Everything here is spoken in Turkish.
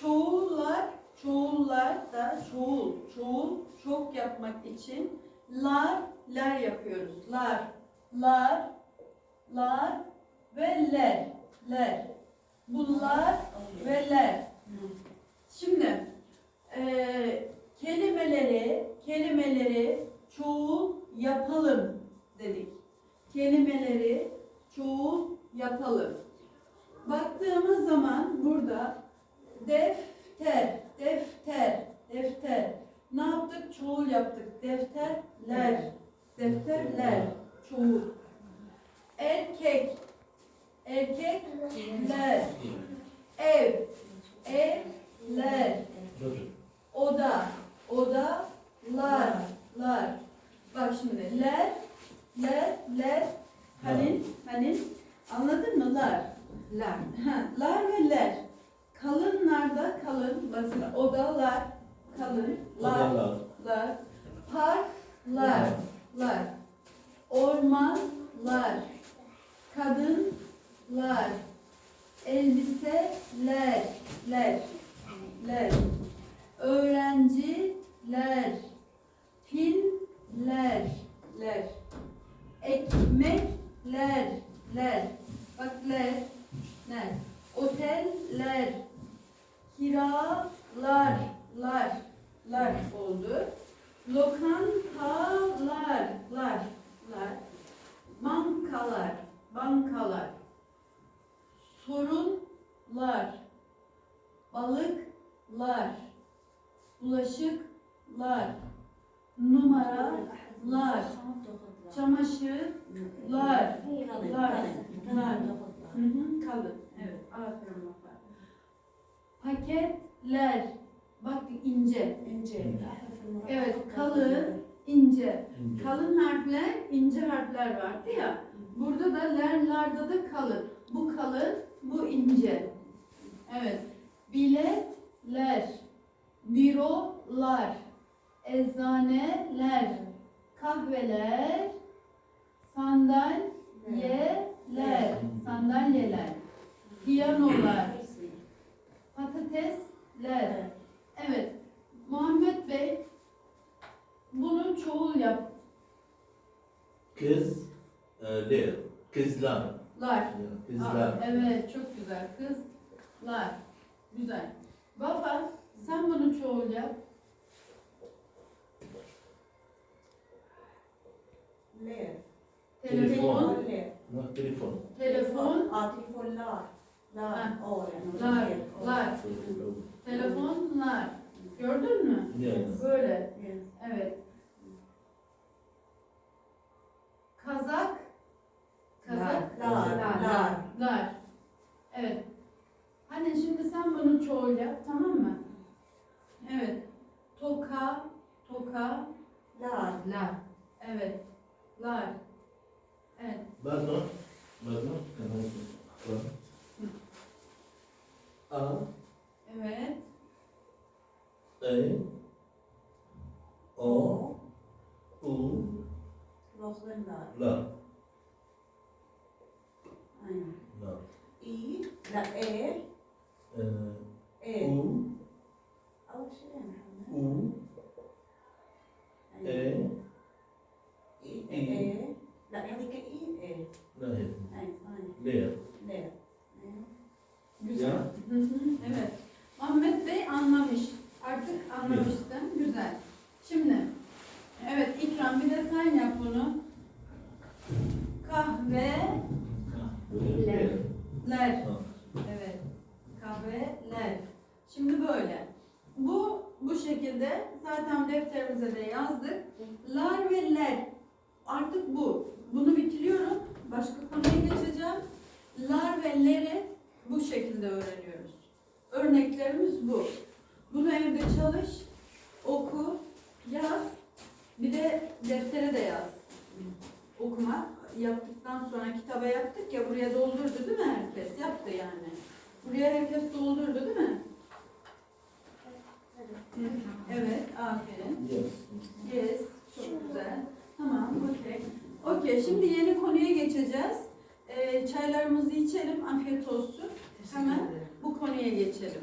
çoğullar, çoğullar da çoğul, çoğul, çok yapmak için lar, ler yapıyoruz. Lar, lar, lar ve ler, ler. Bunlar ve ler. Şimdi eee, kelimeleri, kelimeleri çoğul yapalım dedik. Kelimeleri çoğul yapalım. Baktığımız zaman burada defter, defter, defter. Ne yaptık? Çoğul yaptık. Defterler, defterler, çoğul. Erkek, erkekler. Ev, evler. Oda, odalar, lar. Bak şimdi ler, ler, ler. Hani, hani anladın mı lar? Lar. Ha, lar ve ler. Kalınlarda kalın, mesela odalar, kalın, lar, Odalar. lar. Parklar, lar. Ormanlar, kadınlar, elbiseler, ler, ler. Öğrenciler, piller, ler. Ekmekler, ler. Bak ler, ler. Oteller, kiralar, lar, lar oldu. Lokantalar, lar, lar. Bankalar, bankalar. Sorunlar, balıklar, bulaşıklar, numaralar, çamaşırlar, lar, lar. Kalın. Evet, aferin. Paketler, bak ince. İnce. Evet, kalın, ince. Kalın harfler, ince harfler vardı ya. Burada da lerlarda da kalın. Bu kalın, bu ince. Evet. Biletler, bürolar, eczaneler, kahveler, sandalyeler, sandalyeler, piyanolar, patatesler. Evet. Muhammed Bey bunu çoğul yap. Kız, e, ler. Kızlar. Lar. Ya, Aa, Kızlar. evet çok güzel. Kızlar. Güzel. Baba sen bunu çoğul yap. Ler. Telefon. Ha, Telefon. Telefon. Ja, telefonlar. Lar. Åren. Lar. Lar. Telefonlar. Gördün mü? Yani. Böyle. Yes. Evet. Kazak. Lar. Lar. Lar. Evet. Hani şimdi sen bunu çoğul yap tamam mı? Evet. Toka. Toka. Lar. Lar. Evet. Lar. Evet. Pardon. Pardon. Pardon. A, Evet. E, O. U, Rosenlar. La. E. E, E. U, Al şey mi? U, E, I. E. La. Hadi ki I. E. La. Aynen. Aynen. Ler. Ler. Aynen. Güzel. Ya. Hı hı, evet. Ahmet Bey anlamış. Artık anlamıştın. Güzel. Şimdi evet İkram bir de sen yap bunu. Kahve Ler. ler. Ha. Evet. Kahveler. Şimdi böyle. Bu bu şekilde zaten defterimize de yazdık. Lar ve ler. Artık bu. Bunu bitiriyorum. Başka konuya geçeceğim. Lar ve leri bu şekilde öğreniyoruz. Örneklerimiz bu. Bunu evde çalış, oku, yaz. Bir de deftere de yaz. Okuma yaptıktan sonra kitaba yaptık ya buraya doldurdu değil mi herkes? Yaptı yani. Buraya herkes doldurdu değil mi? Hı. Evet, aferin. Yes. Yes, çok güzel. Tamam, okey. Okey, şimdi yeni konuya geçeceğiz. Ee, çaylarımızı içelim, afiyet olsun. Hemen bu konuya geçelim.